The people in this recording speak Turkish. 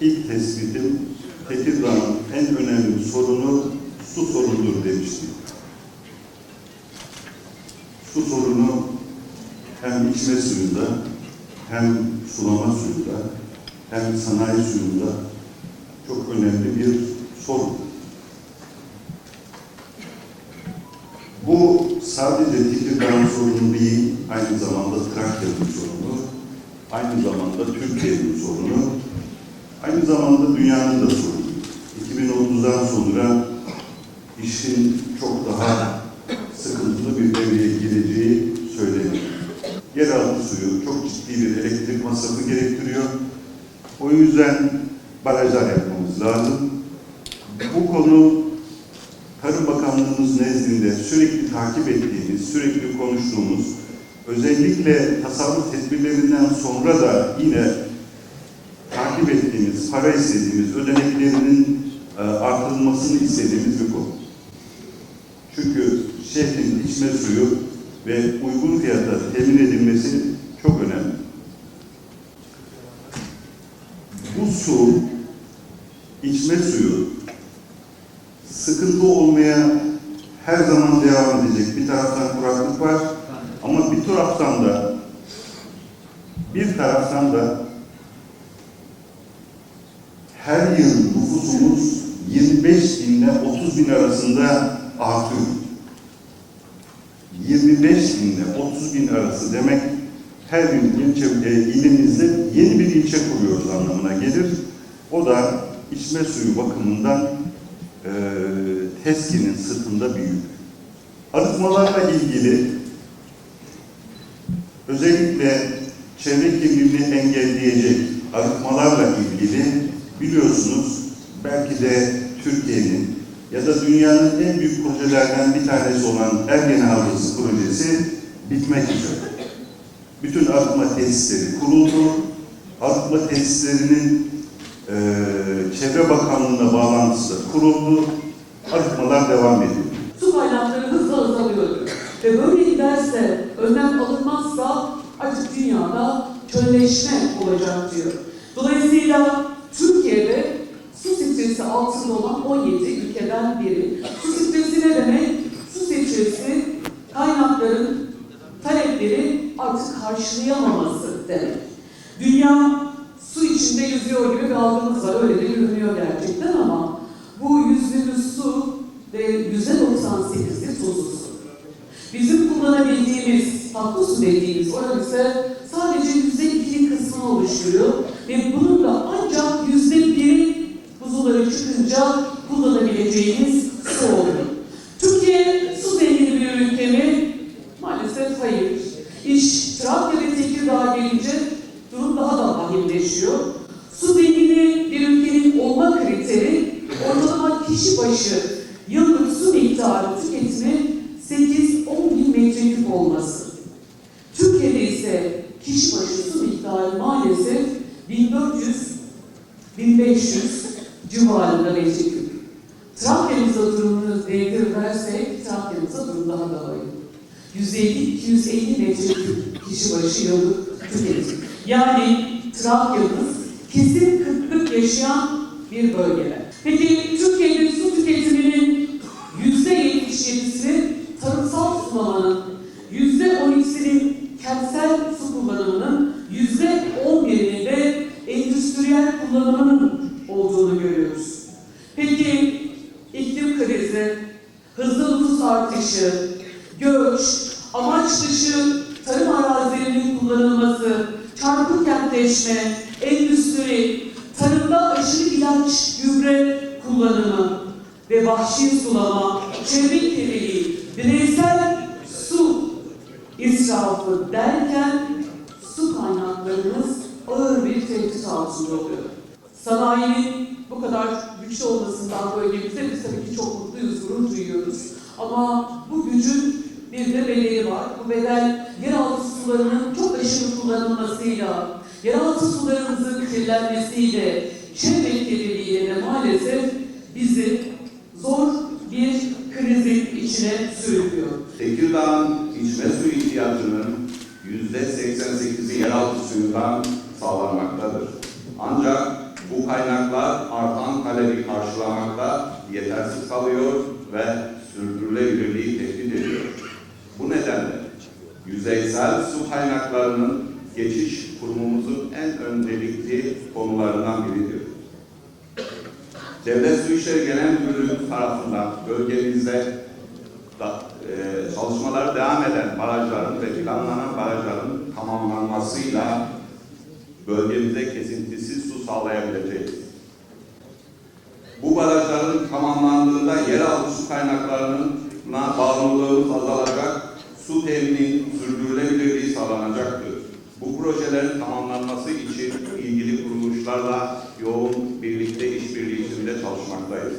ilk tespitim Tekirdağ'ın en önemli sorunu su sorunudur demiştim. Su sorunu hem içme suyunda hem sulama suyunda hem sanayi suyunda çok önemli bir sorun. Bu sadece Tekirdağ'ın sorunu değil, aynı zamanda Trakya'nın sorunu, aynı zamanda Türkiye'nin sorunu, aynı zamanda dünyanın da sorunu. 2030'dan sonra işin çok daha sıkıntılı bir devreye gireceği söyleniyor. Yeraltı suyu çok ciddi bir elektrik masrafı gerektiriyor. O yüzden barajlar yapmamız lazım. Bu konu Tarım Bakanlığımız nezdinde sürekli takip ettiğimiz, sürekli konuştuğumuz, özellikle tasarruf tedbirlerinden sonra da yine takip ettiğimiz, para istediğimiz, ödeneklerinin e, artırılmasını istediğimiz bir konu. Çünkü şehrin içme suyu ve uygun fiyata temin edilmesi çok önemli. Bu su, içme suyu sıkıntı olmaya her zaman devam edecek. Bir taraftan kuraklık var ama bir taraftan da bir taraftan da her yıl nüfusumuz 25 bin ile 30 bin arasında artıyor. 25 bin ile 30 bin arası demek her gün ilçe, e, ilimizde yeni bir ilçe kuruyoruz anlamına gelir. O da içme suyu bakımından e, TESKİ'nin sırtında büyük. Arıtmalarla ilgili özellikle çevre kirliliğini engelleyecek arıtmalarla ilgili biliyorsunuz belki de Türkiye'nin ya da dünyanın en büyük projelerden bir tanesi olan Ergene Havzası projesi bitmek üzere. Bütün arıtma tesisleri kuruldu. Arıtma tesislerinin eee Çevre Bakanlığı'na bağlantısı kuruldu. Arıtmalar devam ediyor. Su kaynakları hızla azalıyor. Ve böyle giderse, önlem alınmazsa artık dünyada çölleşme olacak diyor. Dolayısıyla altında olan 17 ülkeden biri. Su stresi ne demek? Su stresi kaynakların talepleri artık karşılayamaması demek. Dünya su içinde yüzüyor gibi bir var. Öyle de görünüyor gerçekten ama bu yüzdüğümüz su ve yüzde 98'i tuzlu su. Bizim kullanabildiğimiz tatlı su dediğimiz oran ise sadece yüzde ikili kısmını oluşturuyor ve bunun da ancak buzulları çıkınca kullanabileceğimiz su oluyor. Türkiye su zengini bir ülke mi? Maalesef hayır. İş Trakya ve Tekirdağ gelince durum daha da vahimleşiyor. Su zengini bir ülkenin olma kriteri ortalama kişi başı yıllık su miktarı tüketimi 8-10 bin metreküp olması. Türkiye'de ise kişi başı su miktarı maalesef 1400-1500 civarında metreküp. Trakya'mıza durumunu değerlendirsek Trakya'mıza durum daha da vahim. 150-250 metreküp kişi başı yıllık tüketim. Yani Trakya'mız kesin kıtlık yaşayan bir bölge. Peki Türkiye'de su tüketiminin yüzde 77'si tarımsal sulamanın, yüzde 12'sinin kentsel su kullanımının, yüzde 11'inin de endüstriyel kullanımının olduğunu görüyoruz. Peki iklim krizi, hızlı nüfus artışı, göç, amaç dışı tarım arazilerinin kullanılması, çarpık kentleşme, endüstri, tarımda aşırı ilaç, gübre kullanımı ve vahşi sulama, çevre kirliliği, bireysel su israfı derken su kaynaklarımız ağır bir tehdit altında oluyor. Sanayinin bu kadar güçlü olmasından bölgemizde biz tabii ki çok mutluyuz, gurur duyuyoruz. Ama bu gücün bir de bedeli var. Bu bedel yeraltı sularının çok aşırı kullanılmasıyla, yeraltı sularımızın kirlenmesiyle, çevre kirliliğiyle de maalesef bizi zor bir krizin içine sürüklüyor. Tekirdağ'ın içme suyu ihtiyacının %88'i yeraltı suyundan sağlanmaktadır. Ancak bu kaynaklar artan talebi karşılamakta yetersiz kalıyor ve sürdürülebilirliği tehdit ediyor. Bu nedenle yüzeysel su kaynaklarının geçiş kurumumuzun en öncelikli konularından biridir. Devlet Su İşleri Genel Müdürlüğü tarafından bölgemizde da, e, çalışmaları devam eden barajların ve planlanan barajların tamamlanmasıyla bölgemize kesintisiz su sağlayabileceğiz. Bu barajların tamamlandığında yeraltı su kaynaklarına bağımlılığımız azalacak, su temininin sürdürülebilirliği sağlanacaktır. Bu projelerin tamamlanması için ilgili kuruluşlarla yoğun birlikte işbirliği içinde çalışmaktayız.